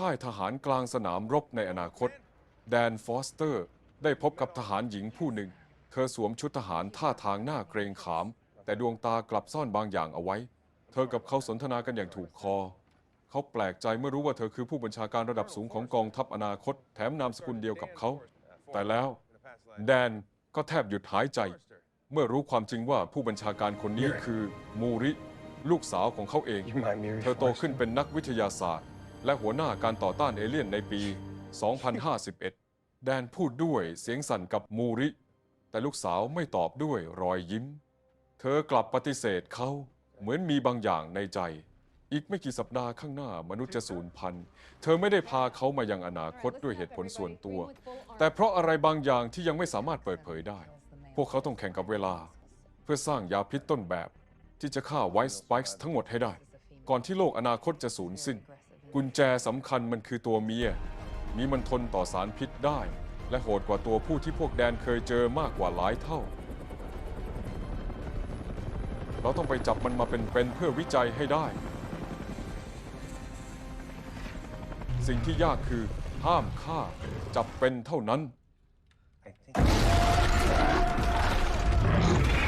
ค่ายทหารกลางสนามรบในอนาคต แดนฟอสเตอร์ ได้พบกับทหารหญิงผู้หนึ่ง เธอสวมชุดทหารท่าทางหน้าเกรงขาม แต่ดวงตากลับซ่อนบางอย่างเอาไว้ เธอกับเขาสนทนากันอย่างถูกคอ เขาแปลกใจเมื่อรู้ว่าเธอคือผู้บัญชาการระดับสูงของกองทัพอนาคต แถมนามสกุลเดียวกับเขา แต่แล้ว แดนก็แทบหยุดหายใจ เมื่อรู้ความจริงว่าผู้บัญชาการคนนี้คือมูริ ลูกสาวของเขาเอง You might Miri เธอโตขึ้นเป็นนักวิทยาศาสตร์ และหัวหน้าการต่อต้านเอเลี่ยนในปี 2051 แดนพูดด้วยเสียงสั่นกับมูริ แต่ลูกสาวไม่ตอบด้วยรอยยิ้ม เธอกลับปฏิเสธเขาเหมือนมีบางอย่างในใจ อีกไม่กี่สัปดาห์ข้างหน้ามนุษย์จะสูญพันธุ์ เธอไม่ได้พาเขามายังอนาคตด้วยเหตุผลส่วนตัว แต่เพราะอะไรบางอย่างที่ยังไม่สามารถเปิดเผยได้ พวกเขาต้องแข่งกับเวลา เพื่อสร้างยาพิษต้นแบบ ที่จะฆ่าไวท์สไปค์ทั้งหมดให้ได้ ก่อนที่โลกอนาคตจะสูญสิ้น กุญแจสำคัญมันคือตัวเมีย มีมันทนต่อสารพิษได้ และโหดกว่าตัวผู้ที่พวกแดนเคยเจอมากกว่าหลายเท่า เราต้องไปจับมันมาเป็นเป็นเพื่อวิจัยให้ได้ สิ่งที่ยากคือห้ามฆ่า จับเป็นเท่านั้น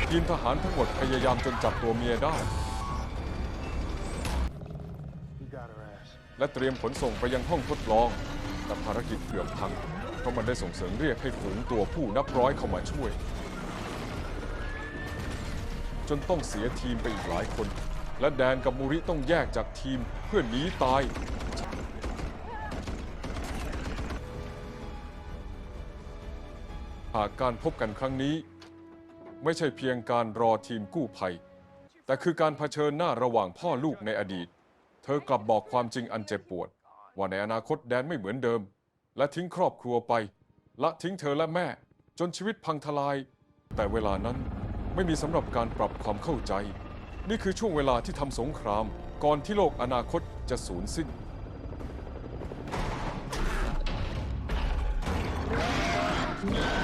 ทีมทหารทั้งหมดพยายามจนจับตัวเมียได้ และเตรียมขนส่งไปยังห้องทดลอง แต่ภารกิจเกือบพัง เพราะมันได้ส่งเสริมเรียกให้ฝูงตัวผู้นับร้อยเข้ามาช่วย จนต้องเสียทีมไปอีกหลายคน และแดนกับมูริต้องแยกจากทีมเพื่อหนีตายหากการพบกันครั้งนี้ ไม่ใช่เพียงการรอทีมกู้ภัย แต่คือการเผชิญหน้าระหว่างพ่อลูกในอดีต เธอกลับบอกความจริงอันเจ็บปวด ว่าในอนาคตแดนไม่เหมือนเดิม และทิ้งครอบครัวไปละทิ้งเธอและแม่ จนชีวิตพังทลาย แต่เวลานั้นไม่มีสำหรับการปรับความเข้าใจ นี่คือช่วงเวลาที่ทำสงคราม ก่อนที่โลกอนาคตจะสูญสิ้นเ